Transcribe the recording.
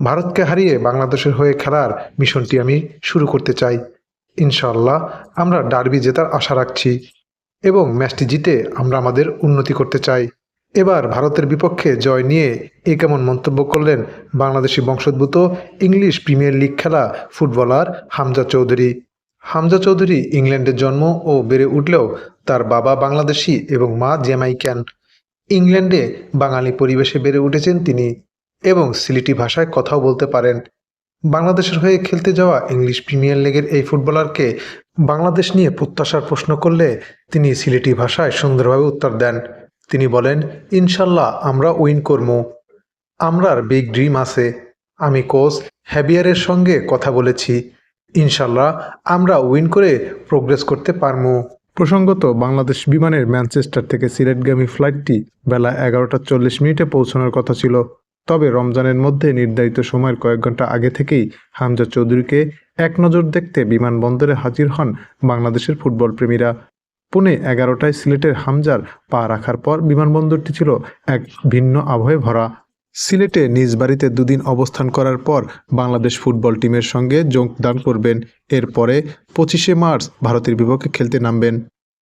ভারতকে হারিয়ে বাংলাদেশের হয়ে খেলার মিশনটি আমি শুরু করতে চাই। ইনশাল্লাহ আমরা ডার্বি জেতার আশা রাখছি এবং ম্যাচটি জিতে আমরা আমাদের উন্নতি করতে চাই। এবার ভারতের বিপক্ষে জয় নিয়ে এ কেমন মন্তব্য করলেন বাংলাদেশি বংশোদ্ভূত ইংলিশ প্রিমিয়ার লিগ খেলা ফুটবলার হামজা চৌধুরী। হামজা চৌধুরী ইংল্যান্ডের জন্ম ও বেড়ে উঠলেও তার বাবা বাংলাদেশি এবং মা জ্যামাইক্যান ইংল্যান্ডে বাঙালি পরিবেশে বেড়ে উঠেছেন তিনি। এবং সিলেটি ভাষায় কথাও বলতে পারেন। বাংলাদেশের হয়ে খেলতে যাওয়া ইংলিশ প্রিমিয়ার লিগের এই ফুটবলারকে বাংলাদেশ নিয়ে প্রত্যাশার প্রশ্ন করলে তিনি সিলেটি ভাষায় সুন্দরভাবে উত্তর দেন। তিনি বলেন, ইনশাল্লাহ আমরা উইন করব আমরার বিগ ড্রিম আছে। আমি কোচ হ্যাবিয়ারের সঙ্গে কথা বলেছি। ইনশাল্লাহ আমরা উইন করে প্রোগ্রেস করতে পারব প্রসঙ্গত, বাংলাদেশ বিমানের ম্যানচেস্টার থেকে সিলেটগামী ফ্লাইটটি বেলা এগারোটা চল্লিশ মিনিটে পৌঁছানোর কথা ছিল। তবে রমজানের মধ্যে নির্ধারিত সময়ের কয়েক ঘণ্টা আগে থেকেই হামজা চৌধুরীকে এক নজর দেখতে বিমানবন্দরে হাজির হন বাংলাদেশের ফুটবল প্রেমীরা। পুনে এগারোটায় সিলেটের হামজার পা রাখার পর বিমানবন্দরটি ছিল এক ভিন্ন আবহে ভরা। সিলেটে নিজ বাড়িতে দুদিন অবস্থান করার পর বাংলাদেশ ফুটবল টিমের সঙ্গে যোগদান করবেন। এরপরে পঁচিশে মার্চ ভারতের বিপক্ষে খেলতে নামবেন।